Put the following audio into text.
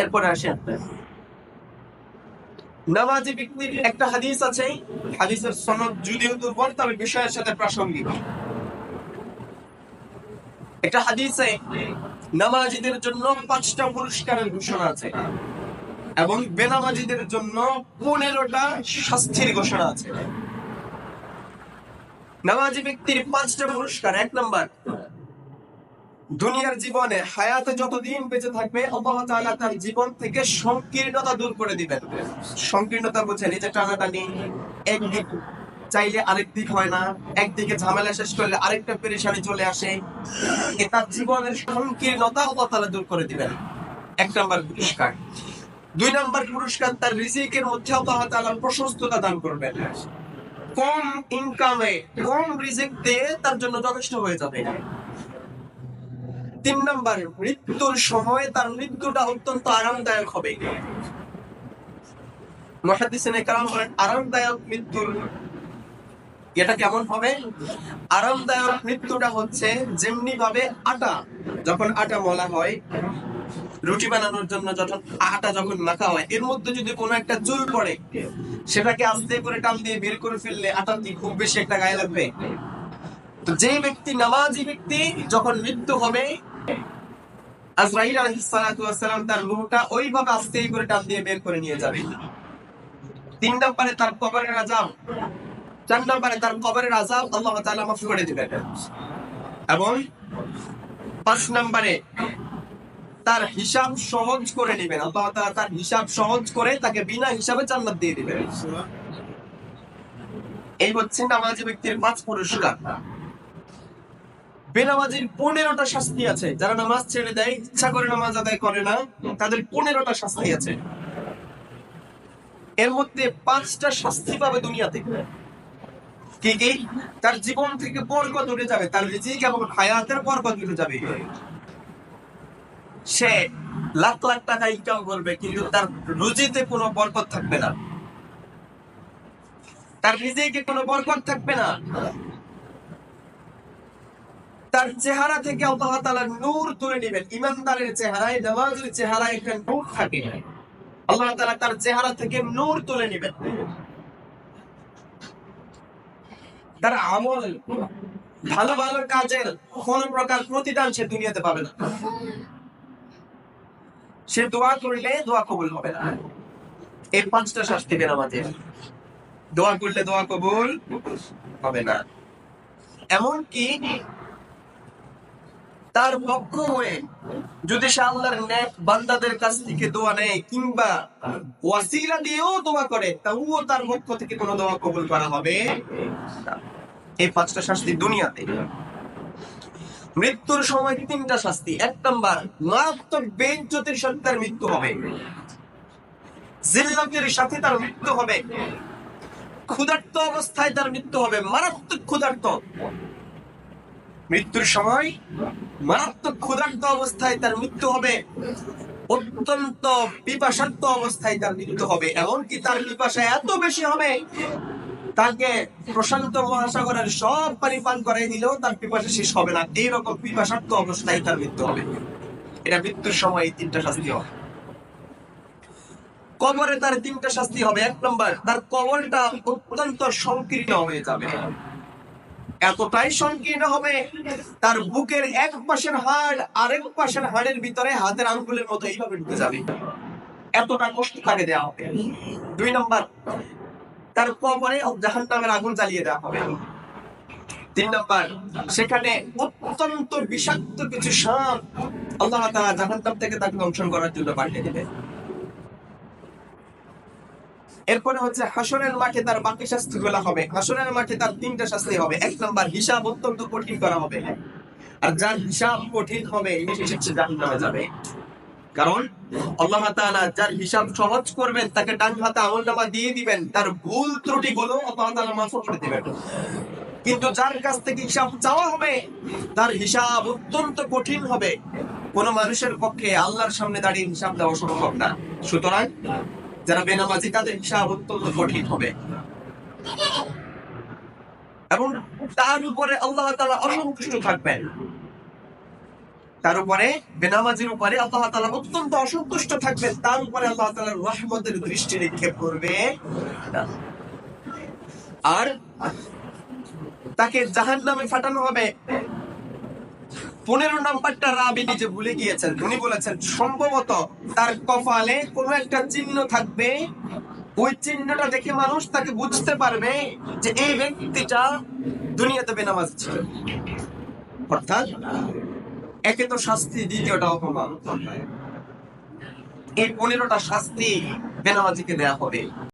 এরপরে আসেন। নামাজি ব্যক্তির একটা হাদিস আছে, হাদিসের সনদ যদিও দুর্বল, তবে বিষয়ের সাথে প্রাসঙ্গিক। একটা হাদিসে নামাজিদের জন্য পাঁচটা পুরস্কারের ঘোষণা আছে এবং বেনামাজিদের জন্য পনেরোটা শাস্তির ঘোষণা আছে। নামাজি ব্যক্তির পাঁচটা পুরস্কার, এক নাম্বার দুনিয়ার জীবনে হায়াতে যতদিন বেঁচে থাকবে, আল্লাহ তাআলা তার জীবন থেকে সংকীর্ণতা দূর করে দিবেন। সংকীর্ণতা বুঝেন এই যে টানাটানি একদিক চাইলে আরেক দিক হয় না, একদিকে ঝামেলা শেষ করলে আরেকটা পেরেশানি চলে আসে। এ তার জীবনের সংকীর্ণতা আল্লাহ তাআলা দূর করে দিবেন। এক নাম্বার পুরস্কার। দুই নাম্বার পুরস্কার, তার রিজিকের মধ্যে আল্লাহ তাআলা প্রশস্ততা দান করবেন। কম ইনকামে কম রিজিক দিয়ে তার জন্য যথেষ্ট হয়ে যাবে। তিন নম্বর, মৃত্যুর সময় তার মৃত্যুটা অত্যন্ত আরামদায়ক হবে। আরামদায়ক মৃত্যুর এটা কেমন হবে? আরামদায়ক মৃত্যুটা হচ্ছে যেমনি ভাবে আটা, যখন আটা মলা হয়, রুটি বানানোর জন্য যখন আটা যখন মাখা হয়, এর মধ্যে যদি কোনো একটা চুল পড়ে, সেটাকে আস্তে করে টান দিয়ে বের করে ফেললে আটা কি খুব বেশি একটা গায়ে লাগবে? তো যে ব্যক্তি, নামাজি ব্যক্তি, যখন মৃত্যু হবে আজরাইল তার ওইভাবে আস্তে করে দিয়ে বের করে নিয়ে তিন নম্বরে তার কবরের আযাব, চার নম্বরে তার কবরের আযাব আল্লাহ তাআলা মাফ করে দিবেন। এবং পাঁচ নম্বরে তার হিসাব সহজ করে নেবেন। আল্লাহ তাআলা তার হিসাব সহজ করে তাকে বিনা হিসাবে জান্নাত দিয়ে দিবেন। এই হচ্ছে নামাজি ব্যক্তির পাঁচ পুরস্কার। বেনামাজির পনেরোটা শাস্তি আছে। যারা নামাজ ছেড়ে দেয়, ইচ্ছা করে নামাজ আদায় করে না, তাদের পনেরোটা শাস্তি আছে। এর মধ্যে পাঁচটা শাস্তি পাবে দুনিয়াতে। কি কি? তার জীবন থেকে বরকত উঠে যাবে, তার রিজিক এবং হায়াতের বরকত উঠে যাবে। সে লাখ লাখ টাকা ইনকাম করবে, কিন্তু তার রুজিতে কোনো বরকত থাকবে না। তার রিজিকে কোনো বরকত থাকবে না। তার চেহারা থেকে আল্লাহ তাআলা নূর তুলে নেবেন। ইমানদারের চেহারায়, নামাজের চেহারায় একটা নূর থাকে। আল্লাহ তাআলা তার চেহারা থেকে নূর তুলে নেবেন। তার আমল, ভালো ভালো কাজের কোন প্রকার প্রতিদান সে দুনিয়াতে পাবে না। সে দোয়া করলে দোয়া কবুল হবে না। এই পাঁচটা শাস্তি বের আমাদের। দোয়া করলে দোয়া কবুল হবে না। এমনকি তার পক্ষ হয়ে যদি সে আল্লাহর নেক বান্দাদের কাছ থেকে দোয়া নেয় কিংবা ওয়াসিলা দিয়েও দোয়া করে তাও তার পক্ষ থেকে কোনো দোয়া কবুল করা হবে এই পাঁচটা শাস্তি দুনিয়াতে। মৃত্যুর সময় তিনটা শাস্তি। এক নম্বর, মারাত্মক বেঞ্চতির সাথে তার মৃত্যু হবে। জিল্লাতের সাথে তার মৃত্যু হবে। ক্ষুধার্ত অবস্থায় তার মৃত্যু হবে। মারাত্মক ক্ষুধার্ত। মৃত্যুর সময় মারাত্মক ক্ষুধার্ত অবস্থায় তার মৃত্যু হবে, অত্যন্ত পিপাসার্ত অবস্থায় তার মৃত্যু হবে। এমনকি তার পিপাসা এত বেশি হবে, তাকে প্রশান্ত মহাসাগরের সব পানি পান করাই দিলেও তার পিপাসা শেষ হবে না। এইরকম পিপাসার্ত অবস্থায় তার মৃত্যু হবে। এটা মৃত্যুর সময় এই তিনটা শাস্তি হবে। কবরে তার তিনটা শাস্তি হবে। এক নম্বর, তার কবরটা অত্যন্ত সংকীর্ণ হয়ে যাবে। এতটাই সংকীর্ণ হবে, তার বুকের এক পাশের হাড় আরেক পাশের হাড়ের ভিতরে হাতের আঙ্গুলের মতো এইভাবে ঢুকে যাবে। এতটা কষ্ট তাকে দেওয়া হবে। দুই নম্বর, তার কবরে জাহান নামের আগুন জ্বালিয়ে দেওয়া হবে। তিন নম্বর, সেখানে অত্যন্ত বিষাক্ত কিছু সাপ আল্লাহ তাআলা জাহান্নাম থেকে তাকে দংশন করার জন্য পাঠিয়ে দেবে। এরপরে হচ্ছে হাসরের মাঠে তার বাকি শাস্তি গুলা হবে। হাসরের মাঠে তার তিনটা শাস্তি হবে। এক নম্বর, হিসাব অত্যন্ত কঠিন করা হবে। আর যার হিসাব কঠিন হবে যাবে। কারণ আল্লাহ যার হিসাব সহজ করবেন, তাকে ডান হাতে দিয়ে দিবেন, তার ভুল ত্রুটি গুলো মাফ করে দিবেন। কিন্তু যার কাছ থেকে হিসাব চাওয়া হবে, তার হিসাব অত্যন্ত কঠিন হবে। কোন মানুষের পক্ষে আল্লাহর সামনে দাঁড়িয়ে হিসাব দেওয়া সম্ভব না। সুতরাং যারা বেনামাজি, তাদের হিসাব অত্যন্ত কঠিন হবে। এবং তার উপরে আল্লাহ তাআলা অসন্তুষ্ট থাকবেন তার উপরে, বেনামাজির উপরে আল্লাহ তাআলা অত্যন্ত অসন্তুষ্ট থাকবে তার উপরে আল্লাহ তাআলা রহমতের দৃষ্টি নিক্ষেপ করবে আর তাকে জাহান নামে ফাটানো হবে। পনেরো নাম্বারটা রাবি নিজে ভুলে গিয়েছেন। উনি বলেছেন, সম্ভবত তার কপালে কোনো একটা চিহ্ন থাকবে। ওই চিহ্নটা দেখে মানুষ তাকে বুঝতে পারবে যে এই ব্যক্তিটা দুনিয়াতে বেনামাজ ছিল। অর্থাৎ একে তো শাস্তি, দ্বিতীয়টা অপমান। এই পনেরোটা শাস্তি বেনামাজিকে দেয়া হবে।